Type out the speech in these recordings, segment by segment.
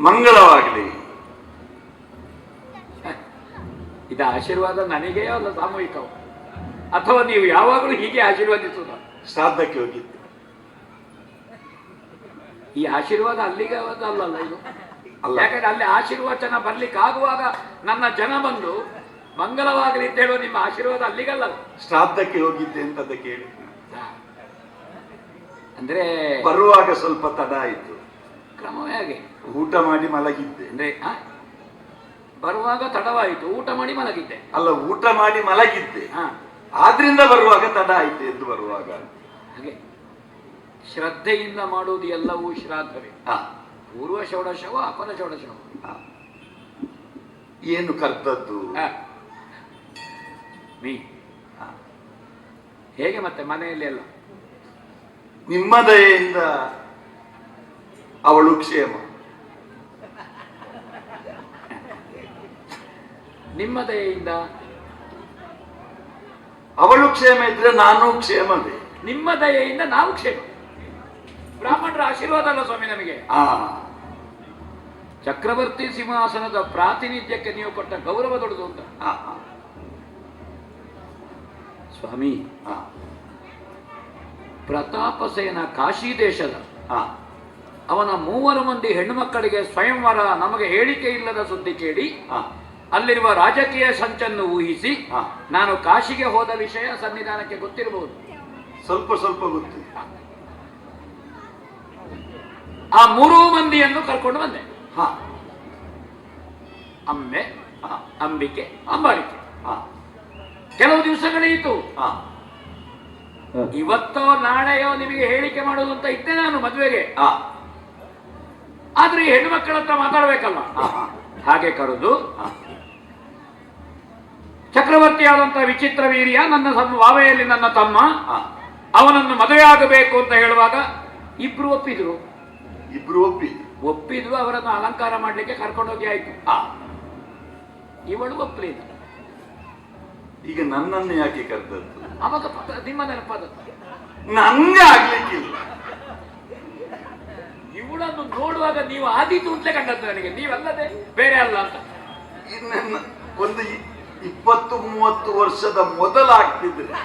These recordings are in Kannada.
ಮಂಗಳವಾಗಲಿ. ಇದು ಆಶೀರ್ವಾದ ನನಗೆಯೋ ಅಲ್ಲ ಸಾಮೂಹಿಕವೋ ಅಥವಾ ನೀವು ಯಾವಾಗಲೂ ಹೀಗೆ ಆಶೀರ್ವಾದಿಸುವುದು ಶ್ರಾದ್ದಕ್ಕೆ ಹೋಗಿದ್ದೆ. ಈ ಆಶೀರ್ವಾದ ಅಲ್ಲಿಗೆ ಅಲ್ಲಲ್ಲ ಇದು. ಯಾಕಂದ್ರೆ ಅಲ್ಲಿ ಆಶೀರ್ವಚನ ಬರ್ಲಿಕ್ಕೆ ಆಗುವಾಗ ನನ್ನ ಜನ ಬಂದು ಮಂಗಲವಾಗಲಿ ಅಂತ ಹೇಳುವ ನಿಮ್ಮ ಆಶೀರ್ವಾದ ಅಲ್ಲಿಗಲ್ಲ. ಶ್ರಾದ್ದಕ್ಕೆ ಹೋಗಿದ್ದೆ ಅಂತ ಅದಕ್ಕೆ ಅಂದ್ರೆ ಬರುವಾಗ ಸ್ವಲ್ಪ ತಡ ಆಯಿತು. ಕ್ರಮವೇ ಹಾಗೆ. ಊಟ ಮಾಡಿ ಮಲಗಿದ್ದೆ. ಅಂದ್ರೆ ಆ? ಬರುವಾಗ ತಡವಾಯಿತು ಊಟ ಮಾಡಿ ಮಲಗಿದ್ದೆ. ಅಲ್ಲ ಊಟ ಮಾಡಿ ಮಲಗಿದ್ದೆ. ಹಾ. ಆದ್ರಿಂದ ಬರುವಾಗ ತಡ ಆಯ್ತು ಎದ್ದು ಬರುವಾಗ. ಹಾಗೆ ಶ್ರದ್ಧೆಯಿಂದ ಮಾಡುವುದು ಎಲ್ಲವೂ ಶ್ರಾದ್ದವೇ. ಹಾ, ಪೂರ್ವ ಷೋಡಶವ ಅಪರ ಷೋಡಶವ. ಏನು ಕರ್ತದ್ದು? ಆ. ನೀ. ಹೇಗೆ ಮತ್ತೆ ಮನೆಯಲ್ಲಿ ಎಲ್ಲ? ನಿಮ್ಮ ದಯೆಯಿಂದ ಅವಳು ಕ್ಷೇಮ. ನಿಮ್ಮ ದಯೆಯಿಂದ ಅವಳು ಕ್ಷೇಮ ಇದ್ರೆ ನಾನು ಕ್ಷೇಮವೇ? ನಿಮ್ಮ ದಯೆಯಿಂದ ನಾವು ಕ್ಷೇಮ. ಬ್ರಾಹ್ಮಣರ ಆಶೀರ್ವಾದ ಅಲ್ಲ ಸ್ವಾಮಿ ನಮಗೆ. ಆ. ಚಕ್ರವರ್ತಿ ಸಿಂಹಾಸನದ ಪ್ರಾತಿನಿಧ್ಯಕ್ಕೆ ನೀವು ಕೊಟ್ಟ ಗೌರವ ದೊಡ್ಡದು ಅಂತ. ಸ್ವಾಮಿ ಪ್ರತಾಪಸೇನ ಕಾಶಿ ದೇಶದ ಆ. ಅವನ ಮೂವರು ಮಂದಿ ಹೆಣ್ಣು ಮಕ್ಕಳಿಗೆ ಸ್ವಯಂವರ ನಮಗೆ ಹೇಳಿಕೆ ಇಲ್ಲದ ಸುದ್ದಿ ಕೇಳಿ ಅಲ್ಲಿರುವ ರಾಜಕೀಯ ಸಂಚನ್ನು ಊಹಿಸಿ. ನಾನು ಕಾಶಿಗೆ ಹೋದ ವಿಷಯ ಸಂವಿಧಾನಕ್ಕೆ ಗೊತ್ತಿರಬಹುದು. ಸ್ವಲ್ಪ ಸ್ವಲ್ಪ ಗೊತ್ತು. ಆ ಮೂರೂ ಮಂದಿಯನ್ನು ಕರ್ಕೊಂಡು ಬಂದೆ. ಹಾ. ಅಮ್ಮೆ ಹಾ. ಅಂಬಿಕೆ ಅಂಬಾಲಿಕೆ. ಹಾ. ಕೆಲವು ದಿವಸಗಳೀತು ಹಾ. ಇವತ್ತೋ ನಾಳೆಯೋ ನಿಮಗೆ ಹೇಳಿಕೆ ಮಾಡೋದು ಅಂತ ಇದ್ದೆ ನಾನು ಮದುವೆಗೆ. ಹಾ. ಆದ್ರೆ ಈ ಹೆಣ್ಣು ಮಕ್ಕಳ ಹತ್ರ ಮಾತಾಡ್ಬೇಕಲ್ಲ ಹಾ ಹಾ. ಹಾಗೆ ಕರೆದು ಹಾ. ಚಕ್ರವರ್ತಿಯಾದಂತಹ ವಿಚಿತ್ರ ವೀರ್ಯ ನನ್ನ ವಾವೆಯಲ್ಲಿ ನನ್ನ ತಮ್ಮ ಅವನನ್ನು ಮದುವೆ ಆಗಬೇಕು ಅಂತ ಹೇಳುವಾಗ ಇಬ್ರು ಒಪ್ಪಿದ್ರು. ಇಬ್ರು ಒಪ್ಪಿ ಒಪ್ಪಿದ್ರು ಅವರನ್ನು ಅಲಂಕಾರ ಮಾಡ್ಲಿಕ್ಕೆ ಕರ್ಕೊಂಡೋಗಿ ಆಯ್ತು. ಆ ಇವಳು ಒಪ್ಪಲಿಲ್ಲ ಈಗ ನನ್ನನ್ನು ಯಾಕೆ ಕರೆದದ್ದು? ಅವಾಗ ನಿಮ್ಮ ನೆನಪಾದ. ನಂಗೆ ಆಗ್ಲಿಕ್ಕಿಲ್ಲ. ಇವಳನ್ನು ನೋಡುವಾಗ ನೀವು ಆದೀತು ಅಂತಲೇ ಕಂಡದ್ದು ನನಗೆ. ನೀವಲ್ಲದೆ ಬೇರೆ ಅಲ್ಲ ಅಂತ. ಒಂದು ಇಪ್ಪತ್ತು ಮೂವತ್ತು ವರ್ಷದ ಮೊದಲಾಗ್ತಿದ್ರೆ.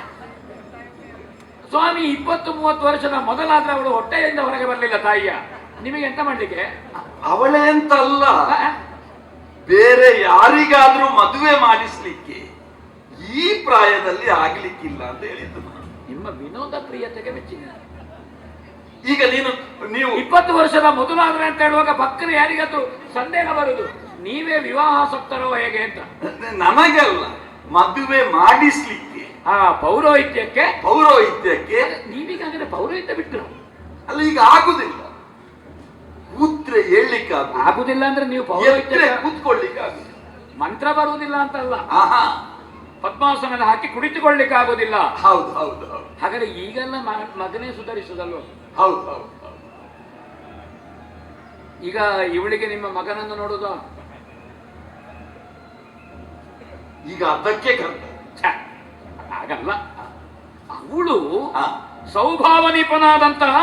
ಸ್ವಾಮಿ ಇಪ್ಪತ್ತು ಮೂವತ್ತು ವರ್ಷದ ಮೊದಲಾದ್ರೆ ಅವಳು ಹೊಟ್ಟೆಯಿಂದ ಹೊರಗೆ ಬರಲಿಲ್ಲ ತಾಯಿಯ. ನಿಮಗೆ ಎಂತ ಮಾಡ್ಲಿಕ್ಕೆ? ಅವಳೇ ಅಂತ ಅಲ್ಲ. ಬೇರೆ ಯಾರಿಗಾದ್ರೂ ಮದುವೆ ಮಾಡಿಸ್ಲಿಕ್ಕೆ ಈ ಪ್ರಾಯದಲ್ಲಿ ಆಗ್ಲಿಕ್ಕಿಲ್ಲ ಅಂತ ಹೇಳಿದ್ದು ನಿಮ್ಮ ವಿನೋದ ಪ್ರಿಯತೆಗೆ ಮೆಚ್ಚಿನ ಈಗ ನೀನು ನೀವು ಇಪ್ಪತ್ತು ವರ್ಷದ ಮೊದಲಾದ್ರೆ ಅಂತ ಹೇಳುವಾಗ ಪಕ್ಕನ ಯಾರಿಗಾದ್ರೂ ಸಂದೇಹ ಬರುದು ನೀವೇ ವಿವಾಹಾಸಕ್ತರೋ ಹೇಗೆ ಅಂತ? ನಮಗಲ್ಲ ಮದುವೆ ಮಾಡಿಸ್ಲಿಕ್ಕೆ. ಆ ಪೌರೋಹಿತ್ಯಕ್ಕೆ? ಪೌರೋಹಿತ್ಯಕ್ಕೆ. ನೀವೀಗ ಅಂದ್ರೆ ಪೌರೋಹಿತ್ಯ ಬಿಟ್ಟರು ಅಲ್ಲ ಈಗ ಆಗುದಿಲ್ಲ. ಕೂತ್ರೆ ಹೇಳಲಿಕ್ಕೆ ಆಗುದಿಲ್ಲ ಅಂದ್ರೆ ನೀವು ಪೌರೋಹಿತ್ಯ ಕೂತ್ಕೊಳ್ಳಿಕ್ಕೆ ಆಗುದಿಲ್ಲ ಮಂತ್ರ ಬರುವುದಿಲ್ಲ ಅಂತಲ್ಲ? ಆಹಾ. ಪದ್ಮಾಸನದ ಹಾಕಿ ಕುಳಿತುಕೊಳ್ಳಿಕ್ಕೆ ಆಗುದಿಲ್ಲ ಹೌದು ಹೌದು ಹೌದು. ಹಾಗಾದ್ರೆ ಈಗೆಲ್ಲ ಮಗನೇ ಸುಧಾರಿಸುದಲ್ವ? ಹೌದು ಹೌದು. ಈಗ ಇವಳಿಗೆ ನಿಮ್ಮ ಮಗನನ್ನು ನೋಡುದ? ಈಗ ಅದಕ್ಕೆ ಕರ್ತ ಹಾಗಲ್ಲ. ಅವಳು ಸೌಭಾವನೀಪನಾದಂತಹ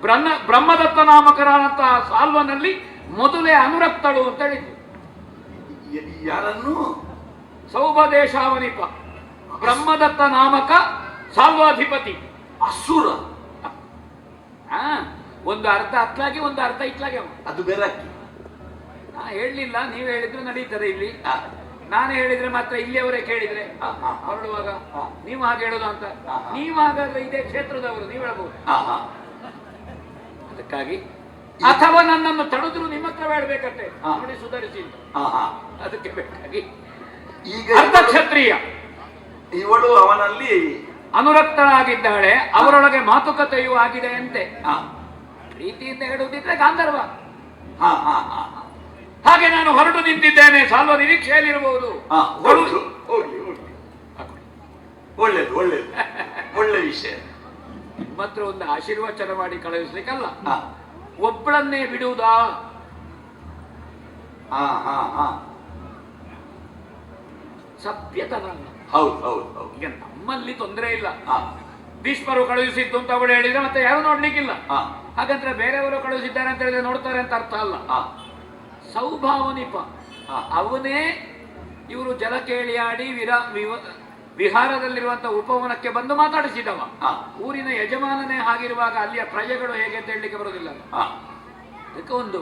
ಬ್ರಹ್ಮ ಬ್ರಹ್ಮದತ್ತ ನಾಮಕರಾದಂತಹ ಸಾಲ್ವನಲ್ಲಿ ಮೊದಲೇ ಅನುರಕ್ತಳು ಅಂತ ಹೇಳಿದ್ರು ಯಾರನ್ನು? ಸೌಭದೇಶಾವನಿಪ ಬ್ರಹ್ಮದತ್ತ ನಾಮಕ ಸಾಲ್ವಾಧಿಪತಿ. ಅಸುರ. ಒಂದು ಅರ್ಧ ಅತ್ಲಾಗಿ ಒಂದು ಅರ್ಧ ಇಟ್ಲಾಗಿ. ಅದು ಬೇರೆ ನಾ ಹೇಳಲಿಲ್ಲ ನೀವು ಹೇಳಿದ್ರು ನಡೀತದೆ ಇಲ್ಲಿ. ನಾನು ಹೇಳಿದ್ರೆ ಮಾತ್ರ ಇಲ್ಲಿಯವರೇ ಕೇಳಿದ್ರೆ ಹೊರಡುವಾಗ. ನೀವು ಹಾಗೆ ಹೇಳೋದು ಅಂತ. ನೀವು ಹಾಗಾದ್ರೆ ಇದೇ ಕ್ಷೇತ್ರದವರು ನೀವು ಹೇಳಬಹುದು. ಅದಕ್ಕಾಗಿ ಅಥವಾ ನನ್ನನ್ನು ತಡೆದ್ರು ನಿಮ್ಮ ಹತ್ರ ಹೇಳ್ಬೇಕಂತೆ. ನೋಡಿ ಸುಧಾರಿಸಿ. ಅದಕ್ಕೆ ಬೇಕಾಗಿ ಈಗ ಅರ್ಧ ಕ್ಷತ್ರಿಯ ಇವಳು ಅವನಲ್ಲಿ ಅನುರಕ್ತಳಾಗಿದ್ದಾಳೆ ಅವರೊಳಗೆ ಮಾತುಕತೆಯೂ ಆಗಿದೆ ಅಂತೆ ಪ್ರೀತಿಯಿಂದ ಹೇಳುವುದಿದ್ರೆ ಗಾಂಧರ್ವ ಹಾ ಹಾ ಹಾ. ಹಾಗೆ ನಾನು ಹೊರಟು ನಿಂತಿದ್ದೇನೆ ಸಾಲುವ ನಿರೀಕ್ಷೆಯಲ್ಲಿರಬಹುದು ಹೋಗ್ಲಿ ಒಳ್ಳೇದು ಒಳ್ಳೇದು. ಒಳ್ಳೆ ವಿಷಯ. ಮಾತ್ರ ಒಂದು ಆಶೀರ್ವಚನ ಮಾಡಿ ಕಳುಹಿಸ್ಲಿಕ್ಕಲ್ಲ? ಒಬ್ಬಳನ್ನೇ ಬಿಡುವುದಾ? ಸಭ್ಯತನ. ಹೌದು ಹೌದು ಹೌದು. ಈಗ ನಮ್ಮಲ್ಲಿ ತೊಂದರೆ ಇಲ್ಲ. ಭೀಷ್ಮರು ಕಳುಹಿಸಿದ್ದು ಅಂತ ಅವಳು ಹೇಳಿದ್ರೆ ಮತ್ತೆ ಯಾರು ನೋಡ್ಲಿಕ್ಕಿಲ್ಲ. ಹಾಗಂದ್ರೆ ಬೇರೆಯವರು ಕಳುಹಿಸಿದ್ದಾರೆ ಅಂತ ಹೇಳಿದ್ರೆ ನೋಡ್ತಾರೆ ಅಂತ ಅರ್ಥ ಅಲ್ಲ. ಸೌಭಾವನಿಪ. ಅವನೇ ಇವರು ಜಲ ಕೇಳಿಯಾಡಿ ವಿರ ವಿವ- ವಿಹಾರದಲ್ಲಿರುವಂತ ಉಪವನಕ್ಕೆ ಬಂದು ಮಾತಾಡಿಸಿದವ ಊರಿನ ಯಜಮಾನನೇ ಆಗಿರುವಾಗ ಅಲ್ಲಿಯ ಪ್ರಜೆಗಳು ಹೇಗೆ ಅಂತ ಹೇಳಲಿಕ್ಕೆ ಬರುವುದಿಲ್ಲ ಹಾ ಅದಕ್ಕೆ ಒಂದು.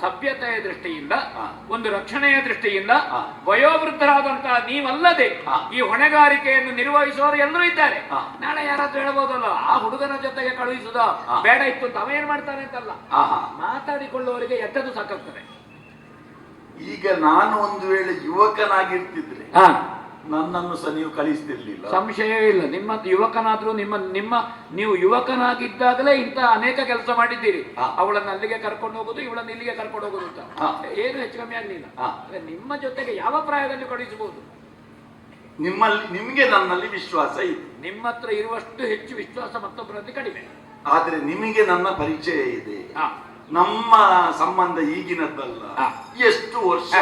ಸಭ್ಯತೆಯ ದೃಷ್ಟಿಯಿಂದ. ಒಂದು ರಕ್ಷಣೆಯ ದೃಷ್ಟಿಯಿಂದ. ವಯೋವೃದ್ಧರಾದಂತಹ ನೀವಲ್ಲದೆ. ಈ ಹೊಣೆಗಾರಿಕೆಯನ್ನು ನಿರ್ವಹಿಸುವವರು ಎಲ್ಲರೂ ಇದ್ದಾರೆ. ನಾಳೆ ಯಾರಾದ್ರೂ ಹೇಳ್ಬೋದಲ್ಲ ಆ ಹುಡುಗನ ಜೊತೆಗೆ ಕಳುಹಿಸುದ ಬೇಡ ಇತ್ತು ಅಂತ ಅವ ಏನ್ ಮಾಡ್ತಾನೆ ಅಂತಲ್ಲ ಮಾತಾಡಿಕೊಳ್ಳುವವರಿಗೆ ಎದ್ದದು ಸಾಕಾಗ್ತದೆ ಈಗ ನಾನು ಒಂದು ವೇಳೆ ಯುವಕನಾಗಿರ್ತಿದ್ರೆ ನನ್ನನ್ನು ಸಹ ನೀವು ಕಳಿಸ್ತಿರ್ಲಿಲ್ಲ ಸಂಶಯವೇ ಇಲ್ಲ. ನಿಮ್ಮ ಯುವಕನಾದ್ರೂ ನಿಮ್ಮ ನಿಮ್ಮ ನೀವು ಯುವಕನಾಗಿದ್ದಾಗಲೇ ಇಂಥ ಅನೇಕ ಕೆಲಸ ಮಾಡಿದ್ದೀರಿ. ಹಾ. ಅವಳನ್ನು ಅಲ್ಲಿಗೆ ಕರ್ಕೊಂಡು ಹೋಗುದು ಇವಳನ್ನು ಇಲ್ಲಿಗೆ ಕರ್ಕೊಂಡು ಹೋಗುದು ಅಂತ. ಹಾ. ಏನು ಹೆಚ್ಚು ಕಮ್ಮಿ ಆಗಲಿಲ್ಲ. ಹಾ. ನಿಮ್ಮ ಜೊತೆಗೆ ಯಾವ ಪ್ರಾಯದಲ್ಲಿ ಕಳಿಸಬಹುದು ನಿಮ್ಮಲ್ಲಿ ನಿಮಗೆ ನನ್ನಲ್ಲಿ ವಿಶ್ವಾಸ ಇದೆ. ನಿಮ್ಮ ಹತ್ರ ಇರುವಷ್ಟು ಹೆಚ್ಚು ವಿಶ್ವಾಸ ಮತ್ತೊಬ್ಬರಲ್ಲಿ ಕಡಿಮೆ. ಆದ್ರೆ ನಿಮಗೆ ನನ್ನ ಪರಿಚಯ ಇದೆ. ಹಾ. ನಮ್ಮ ಸಂಬಂಧ ಈಗಿನದ್ದಲ್ಲ. ಎಷ್ಟು ವರ್ಷ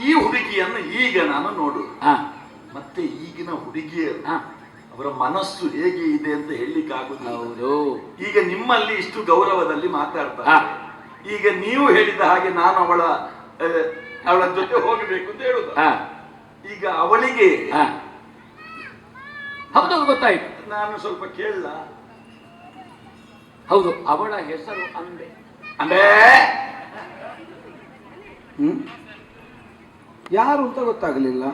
ಈ ಹುಡುಗಿಯನ್ನು ಈಗ ನಾನು ನೋಡು. ಹಾ. ಮತ್ತೆ ಈಗಿನ ಹುಡುಗಿಯರು. ಅವರ ಮನಸ್ಸು ಹೇಗೆ ಇದೆ ಅಂತ ಹೇಳಲಿಕ್ಕೆ ಆಗುದಿಲ್ಲ. ಈಗ ನಿಮ್ಮಲ್ಲಿ ಇಷ್ಟು ಗೌರವದಲ್ಲಿ ಮಾತಾಡ್ತಾರೆ. ಈಗ ನೀವು ಹೇಳಿದ ಹಾಗೆ ನಾನು ಅವಳ ಅವಳ ಜೊತೆ ಹೋಗಬೇಕು ಅಂತ ಹೇಳುದು. ಈಗ ಅವಳಿಗೆ ಗೊತ್ತಾಯ್ತು. ನಾನು ಸ್ವಲ್ಪ ಕೇಳಲ್ಲ ಹೌದು ಅವಳ ಹೆಸರು ಅಂಬೆ. ಅಂಬೆ! ಹ್ಮ್? ಯಾರು ಅಂತ ಗೊತ್ತಾಗಲಿಲ್ಲ?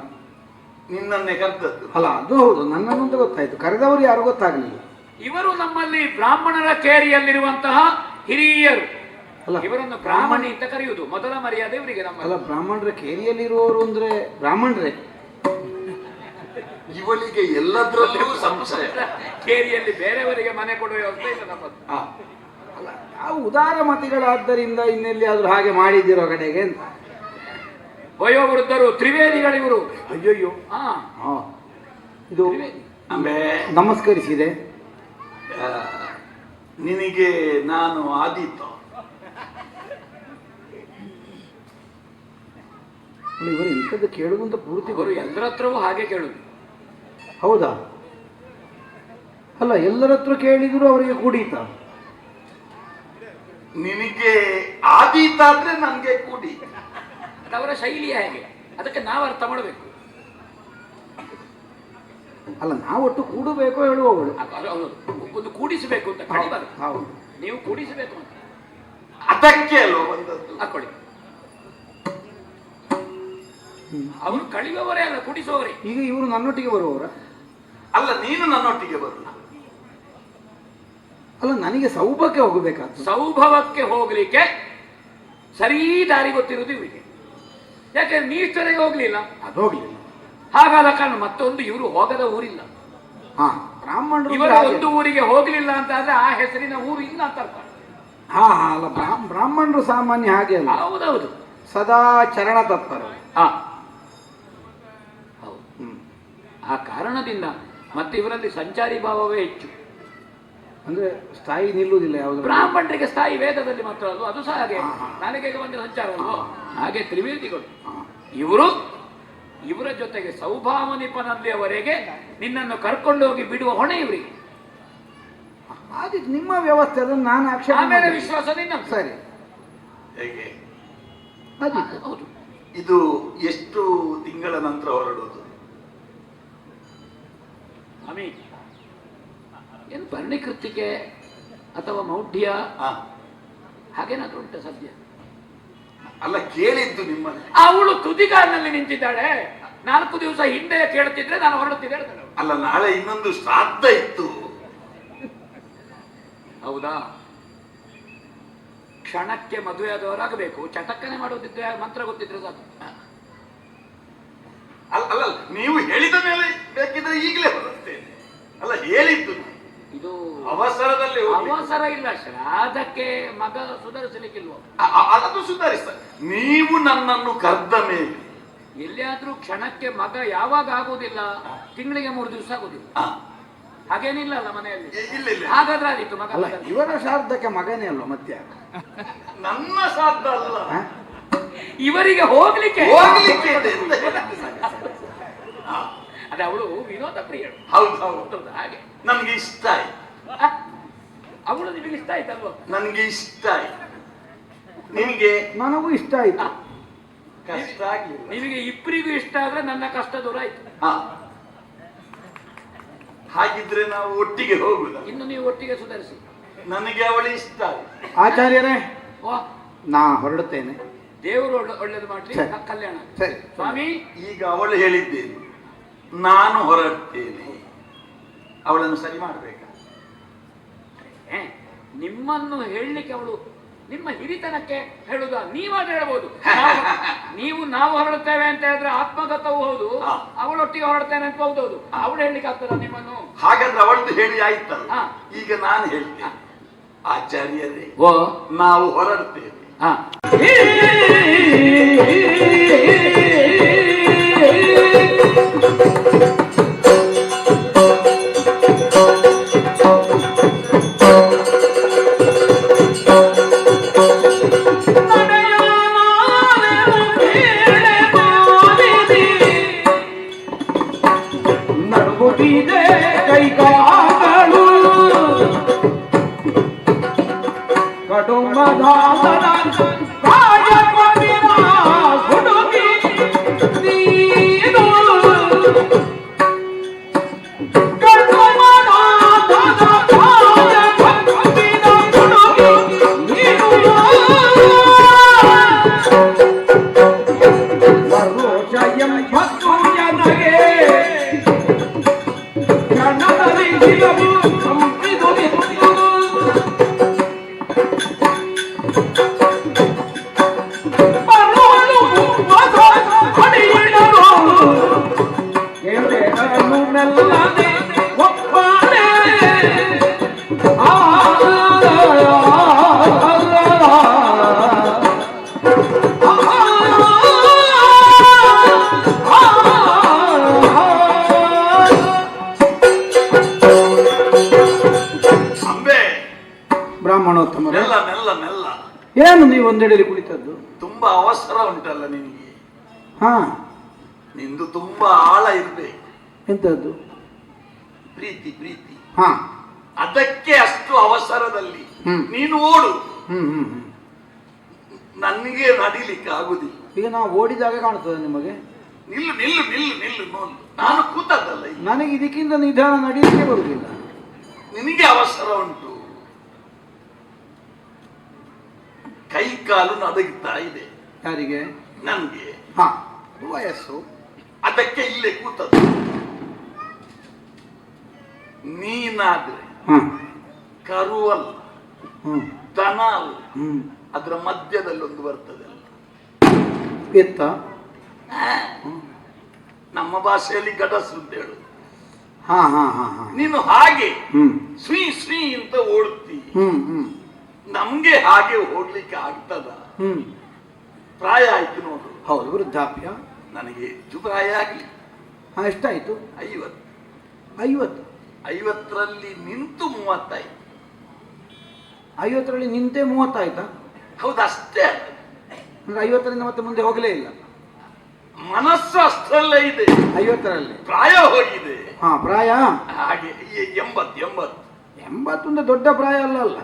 ನಿನ್ನನ್ನೇ ಕರೆದದ್ದು. ಅಲ್ಲ ಅದು ಹೌದು ನನ್ನನ್ನು ಅಂತ ಗೊತ್ತಾಯ್ತು. ಕರೆದವರು ಯಾರು ಗೊತ್ತಾಗಲಿಲ್ಲ? ಇವರು ನಮ್ಮಲ್ಲಿ ಬ್ರಾಹ್ಮಣರ ಕೇರಿಯಲ್ಲಿರುವಂತಹ ಹಿರಿಯರು. ಅಲ್ಲ ಇವರನ್ನು ಬ್ರಾಹ್ಮಣಿ ಅಂತ ಕರೆಯುವುದು ಮೊದಲ ಮರ್ಯಾದೆ ಇವರಿಗೆ ನಮ್ಮ ಅಲ್ಲ ಬ್ರಾಹ್ಮಣರ ಕೇರಿಯಲ್ಲಿರುವವರು ಅಂದ್ರೆ ಬ್ರಾಹ್ಮಣರೇ? ಇವಳಿಗೆ ಎಲ್ಲದರಲ್ಲೂ ಸಂಶಯ. ಕೇರಿಯಲ್ಲಿ ಬೇರೆಯವರಿಗೆ ಮನೆ ಕೊಡುವ ವ್ಯವಸ್ಥೆ ಇಲ್ಲ ನಮ್ಮದು ಅಲ್ಲ ನಾವು ಉದಾರ ಮತಿಗಳಾದ್ದರಿಂದ ಇನ್ನೆಲ್ಲಿ ಆದ್ರೂ ಹಾಗೆ ಮಾಡಿದ್ದೀರೋ ಕಡೆಗೆ ಅಂತ. ವಯೋವೃದ್ಧರು ತ್ರಿವೇದಿಗಳಿವರು ಅಯ್ಯಯ್ಯೋ. ಹಾ. ಹಾ. ಇದು ನಮಸ್ಕರಿಸಿದೆ. ನಿನಗೆ ನಾನು ಆದಿತ್ತು ಇವರು ಇಂಥದ್ದು ಕೇಳುವಂತ ಪೂರ್ತಿ ಬರು ಎಲ್ಲರತ್ರವೂ ಎಲ್ಲರ ಹತ್ರವೂ ಹಾಗೆ ಕೇಳುದು. ಹೌದಾ? ಅಲ್ಲ ಎಲ್ಲರ ಹತ್ರ ಕೇಳಿದ್ರು ಅವರಿಗೆ ಕುಡಿತ? ನಿನಗೆ ಆದೀತಾದ್ರೆ ನನಗೆ ಕೂಡಿ. ಅವರ ಶೈಲಿ ಹೇಗೆ? ಅದಕ್ಕೆ ನಾವು ಅರ್ಥ ಮಾಡಬೇಕು. ಅಲ್ಲ ನಾವೊಟ್ಟು ಕೂಡಬೇಕು ಹೇಳುವವಳು. ಒಂದು ಕೂಡಿಸಬೇಕು ಅಂತ ಕಡಿಬಾರದು ಹೌದು. ನೀವು ಕೂಡಿಸಬೇಕು ಅಂತ. ಅದಕ್ಕೆ ಅಲ್ವಾ ಬಂದದ್ದು? ಹಾಕೊಳ್ಳಿ ಅವರು ಕಳಿಯುವವರೇ ಅಲ್ಲ ಕೂಡಿಸುವವರೇ. ಈಗ ಇವರು ನನ್ನೊಟ್ಟಿಗೆ ಬರುವವರ? ಅಲ್ಲ ನೀನು ನನ್ನೊಟ್ಟಿಗೆ ಬರಲ್ಲ. ಅಲ್ಲ ನನಗೆ ಸೌಭಕ್ಕೆ ಹೋಗಬೇಕಾದ ಸೌಭವಕ್ಕೆ ಹೋಗ್ಲಿಕ್ಕೆ ಸರಿ ದಾರಿ ಗೊತ್ತಿರುವುದು ಇವರಿಗೆ. ಯಾಕೆ ನೀಷ್ಟರೆಗೆ ಹೋಗ್ಲಿಲ್ಲ? ಅದು ಹೋಗ್ಲಿಲ್ಲ. ಹಾಗಾದ ಕಾರಣ ಮತ್ತೊಂದು ಇವರು ಹೋಗದ ಊರಿಲ್ಲ. ಹಾ ಬ್ರಾಹ್ಮಣರು ಇವರ ಒಂದು ಊರಿಗೆ ಹೋಗ್ಲಿಲ್ಲ ಅಂತ ಆದ್ರೆ ಆ ಹೆಸರಿನ ಊರು ಇಲ್ಲ ಅಂತ ಅರ್ಥ. ಹಾ ಹಾ ಅಲ್ಲ ಬ್ರಾಹ್ಮ- ಬ್ರಾಹ್ಮಣರು ಸಾಮಾನ್ಯ ಹಾಗೆ ಅಲ್ಲ. ಹೌದೌದು. ಸದಾ ಚರಣ ತತ್ಪರ. ಹಾ. ಆ ಕಾರಣದಿಂದ ಮತ್ತೆ ಇವರಲ್ಲಿ ಸಂಚಾರಿ ಭಾವವೇ ಹೆಚ್ಚು. ಅಂದ್ರೆ ಸ್ಥಾಯಿ ನಿಲ್ಲುವುದಿಲ್ಲ ಯಾವುದು? ಬ್ರಾಹ್ಮಣರಿಗೆ ಸ್ಥಾಯಿ ವೇದದಲ್ಲಿ ಮಾತ್ರ ಅದು ಅದು ಸಹ ಹಾಗೆ. ನನಗೆ ಒಂದು ಸಂಚಾರ ಅಲ್ವೋ? ಹಾಗೆ ತ್ರಿವೇದಿಗಳು. ಇವರು ಇವರ ಜೊತೆಗೆ ಸೌಭಾವನಿಪನಲ್ಲಿಯವರೆಗೆ ನಿನ್ನನ್ನು ಕರ್ಕೊಂಡು ಹೋಗಿ ಬಿಡುವ ಹೊಣೆ ಇವರಿಗೆ. ಅದು ನಿಮ್ಮ ವ್ಯವಸ್ಥೆ ಅದನ್ನು ನಾನು ಆಮೇಲೆ ವಿಶ್ವಾಸ ನಿನ್ನ ಸರಿ. ಹೇಗೆ? ಹೌದು. ಇದು ಎಷ್ಟು ತಿಂಗಳ ನಂತರ ಹೊರಡೋದು ಏನು ಭರಣಿಕೃತಿಕೆ ಅಥವಾ ಮೌಢ್ಯ? ಹಾಗೇನಾದ್ರೂ ಉಂಟ ಸದ್ಯ? ಅಲ್ಲ ಕೇಳಿದ್ದು ನಿಮ್ಮ ಅವಳು ತುದಿಗಾರ್ನಲ್ಲಿ ನಿಂತಿದ್ದಾಳೆ. ನಾಲ್ಕು ದಿವಸ ಹಿಂದೆ ಕೇಳುತ್ತಿದ್ರೆ ನಾನು ಹೊರಡುತ್ತಿದ್ದೆ. ಅಲ್ಲ ನಾಳೆ ಇನ್ನೊಂದು ಶ್ರಾದ್ದ ಇತ್ತು. ಹೌದಾ? ಕ್ಷಣಕ್ಕೆ ಮದುವೆ ಆದವರಾಗಬೇಕು. ಚಟಕ್ಕನೆ ಮಾಡೋದಿದ್ರೆ ಮಂತ್ರ ಗೊತ್ತಿದ್ರೆ ಸಾಕು. ಅಲ್ಲ ಅಲ್ಲ ನೀವು ಹೇಳಿದ ಮೇಲೆ ಬೇಕಿದ್ರೆ ಈಗಲೇ ಬರುತ್ತೇನೆ ಅಲ್ಲ ಹೇಳಿದ್ದು ಇದು ಅವಸರದಲ್ಲಿ. ಅವಸರ ಇಲ್ಲ ಶ್ರಾದಕ್ಕೆ ಮಗ ಸುಧಾರಿಸಲಿಕ್ಕಿಲ್ವ? ಅದನ್ನು ಸುಧಾರಿಸ್ತಾರೆ ನೀವು ನನ್ನನ್ನು ಕರೆದ ಮೇಲೆ. ಎಲ್ಲಿಯಾದ್ರೂ ಕ್ಷಣಕ್ಕೆ ಮಗ ಯಾವಾಗ ಆಗುದಿಲ್ಲ ತಿಂಗಳಿಗೆ ಮೂರು ದಿವಸ ಆಗುದಿಲ್ಲ ಹಾಗೇನಿಲ್ಲ ಅಲ್ಲ ಮನೆಯಲ್ಲಿ? ಇಲ್ಲ ಇಲ್ಲ. ಹಾಗಾದ್ರೆ ಆದಿತ್ತು ಮಗ ಅಲ್ಲ. ಇವರ ಶ್ರಾದ್ದಕ್ಕೆ ಮಗನೇ ಅಲ್ವ ಮತ್ತೆ? ನನ್ನ ಶ್ರಾದ್ದ ಅಲ್ಲ? ಇವರಿಗೆ ಹೋಗ್ಲಿಕ್ಕೆ ಹೋಗ್ಲಿಕ್ಕೆ ಇದೆ ಅಂತ ಹೇಳ್ತೀನಿ. ಆ, ಅದೇ ಅವಳು ವಿನೋದ ಪ್ರಿಯಳು. ಹೌದು ಹೌದು. ಹಾಗೆ. ನನ್ಗೆ ಇಷ್ಟ ಆಯ್ತು. ಅವಳು ನಿಮಗೆ ಇಷ್ಟ ಆಯ್ತಲ್ವ? ನನ್ಗೆ ಇಷ್ಟ ಆಯ್ತು. ನಿನಗೆ ನನಗೂ ಇಷ್ಟ ಆಯ್ತು. ಕಷ್ಟ ಆಗ್ಲಿಲ್ಲ. ನಿಮಗೆ ಇಬ್ಬರಿಗೂ ಇಷ್ಟ ಆದ್ರೆ ನನ್ನ ಕಷ್ಟ ದೂರ ಆಯ್ತು. ಹಾಗಿದ್ರೆ ನಾವು ಒಟ್ಟಿಗೆ ಹೋಗುದ? ಇನ್ನು ನೀವು ಒಟ್ಟಿಗೆ ಸುಧಾರಿಸಿ. ನನಗೆ ಅವಳು ಇಷ್ಟ ಆಯ್ತು. ಆಚಾರ್ಯರೇ ನಾ ಹೊರಡುತ್ತೇನೆ. ದೇವರು ಒಳ್ಳೆ- ಒಳ್ಳೇದು ಮಾಡ್ಲಿ. ಕಲ್ಯಾಣ. ಸರಿ. ಸ್ವಾಮಿ. ಈಗ ಅವಳು ಹೇಳಿದ್ದೇನೆ? ನಾನು ಹೊರಡ್ತೇನೆ. ಅವಳನ್ನು ಸರಿ ಮಾಡಬೇಕು? ನಿಮ್ಮನ್ನು ಹೇಳಲಿಕ್ಕೆ ಅವಳು ನಿಮ್ಮ ಹಿರಿತನಕ್ಕೆ ಹೇಳುದ? ನೀವಾದ ಹೇಳ್ಬೋದು. ನಾವು- ನೀವು ಹೊರಡುತ್ತೇವೆ ಅಂತ ಹೇಳಿದ್ರೆ ಆತ್ಮಗತವೂ ಹೌದು. ಅವಳೊಟ್ಟಿಗೆ ಹೊರಡ್ತೇನೆ ಅಂತ ಹೌದೌದು. ಅವಳು ಹೇಳಲಿಕ್ಕೆ ಆಗ್ತದ ನಿಮ್ಮನ್ನು? ಹಾಗಾದ್ರೆ ಅವಳದ್ದು ಹೇಳಿ ಆಯ್ತಲ್ಲ. ಈಗ ನಾನು ಹೇಳ್ತೇನೆ. ಆಚಾರ್ಯರೇ ಓ ನಾವು ಹೊರಡ್ತೇವೆ. ಎಂತದ್ದು? ಪ್ರೀತಿ ಪ್ರೀತಿ. ಹಾ. ಅದಕ್ಕೆ ಅಷ್ಟು ಅವಸರದಲ್ಲಿ. ನೀನು ಓಡು. ಹ್ಮ್ ಹ್ಮ್ ಹ್ಮ್. ನನಗೆ ನಡಿಲಿಕ್ಕೆ ಆಗುದಿಲ್ಲ. ಈಗ ನಾವು ಓಡಿದಾಗ ಕಾಣ್ತದೆ ನಿಮಗೆ? ನಿಲ್ಲು ನಿಲ್ಲು ನಿಲ್ಲು ನಿಲ್ಲು ನೋಡು. ನಾನು ಕೂತದ್ದಲ್ಲ ನನಗೆ ಇದಕ್ಕಿಂತ ನಿಧಾನ ನಡೀಲಿಕ್ಕೆ ಬರುವುದಿಲ್ಲ. ನಿನಗೆ ಅವಸರ ಉಂಟು. ಕೈ ಕಾಲು ನದಗ್ತಾ ಇದೆ. ಯಾರಿಗೆ? ನನಗೆ. ಹಾ. ವಯಸ್ಸು. ಅದಕ್ಕೆ ಇಲ್ಲೇ ಕೂತದ್ದು. ನೀನಾದ್ರೆ ಕರುವಲ್ ದನ ಅಲ್ಲ ಅದರ ಮಧ್ಯದಲ್ಲಿ ಒಂದು ಬರ್ತದೆ ಎತ್ತ? ನಮ್ಮ ಭಾಷೆಯಲ್ಲಿ ಗಡಸು ಅಂತ ಹೇಳು. ಹಾ ಹಾ ಹಾ ಹಾ. ನೀನು ಹಾಗೆ ಶ್ರೀ ಶ್ರೀ ಅಂತ ಓಡ್ತಿ. ಹ್ಮ್ ಹ್ಮ್. ನಮ್ಗೆ ಹಾಗೆ ಓಡ್ಲಿಕ್ಕೆ ಆಗ್ತದ? ಹ್ಮ್. ಪ್ರಾಯ ಆಯ್ತು ನೋಡು. ಹೌದು ವೃದ್ಧಾಪ್ಯ. ನನಗೆ ಹೆಚ್ಚು ಪ್ರಾಯ ಆಗ್ಲಿ. ಎಷ್ಟಾಯ್ತು? ಐವತ್ತು. ಐವತ್ತು. ಐವತ್ತರಲ್ಲಿ ನಿಂತು ಮೂವತ್ತಾಯ್ತು. ಐವತ್ತರಲ್ಲಿ ನಿಂತೆ ಮೂವತ್ತಾಯ್ತಾ? ಹೌದು ಅಷ್ಟೇ ಅದು. ಅಂದ್ರೆ ಐವತ್ತರಿಂದ ಮತ್ತೆ ಮುಂದೆ ಹೋಗಲೇ ಇಲ್ಲ. ಮನಸ್ಸು ಅಷ್ಟರಲ್ಲೇ ಇದೆ. ಐವತ್ತರಲ್ಲಿ. ಪ್ರಾಯ ಹೋಗಿದೆ. ಹಾ ಪ್ರಾಯ? ಹಾಗೆ ಎಂಬತ್ತು ಎಂಬತ್ತು. ಎಂಬತ್ತು ಅಂದ್ರೆ ದೊಡ್ಡ ಪ್ರಾಯ ಅಲ್ಲ ಅಲ್ಲ.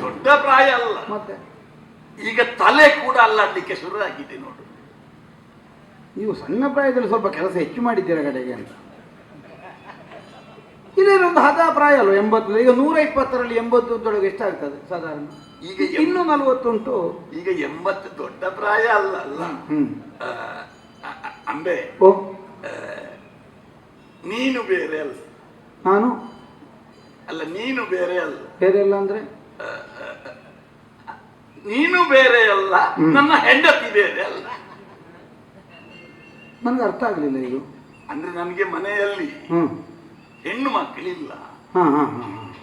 ದೊಡ್ಡ ಪ್ರಾಯ ಅಲ್ಲ. ಮತ್ತೆ? ಈಗ ತಲೆ ಕೂಡ ಅಲ್ಲಾಡ್ಲಿಕ್ಕೆ ಶುರು ಆಗಿದೆ ನೋಡು. ನೀವು ಸಣ್ಣ ಪ್ರಾಯದಲ್ಲಿ ಸ್ವಲ್ಪ ಕೆಲಸ ಹೆಚ್ಚು ಮಾಡಿದ್ದೀರಾ ಕಡೆಗೆ ಅಂತ? ಇದೇನೊಂದು ಹದ ಪ್ರಾಯ ಅಲ್ವ? ಎಂಬತ್ತು. ಈಗ ನೂರ ಇಪ್ಪತ್ತರಲ್ಲಿ ಎಂಬತ್ತು ಅಂತೊಳಗೆ ಎಷ್ಟಾಗ್ತದೆ ಸಾಧಾರಣ? ಈಗ ಇನ್ನೂ ನಲವತ್ತುಂಟು ಈಗ ಎಂಬತ್ತು ದೊಡ್ಡ ಪ್ರಾಯ ಅಲ್ಲ ಅಲ್ಲ? ಅಂಬೆ. ನೀನು ಬೇರೆ ಅಲ್ಲ. ನಾನು? ಅಲ್ಲ ನೀನು ಬೇರೆ ಅಲ್ಲ. ಬೇರೆ ಅಲ್ಲ ಅಂದ್ರೆ? ನೀನು ಬೇರೆ ಅಲ್ಲ. ನನ್ನ ಹೆಂಡತಿ ಬೇರೆ ಅಲ್ಲ. ನನಗೆ ಅರ್ಥ ಆಗಲಿಲ್ಲ ಇದು. ಅಂದ್ರೆ ನನಗೆ ಮನೆಯಲ್ಲಿ ಹ್ಮ್. ಹೆಣ್ಣು ಮಕ್ಕಳಿಲ್ಲ.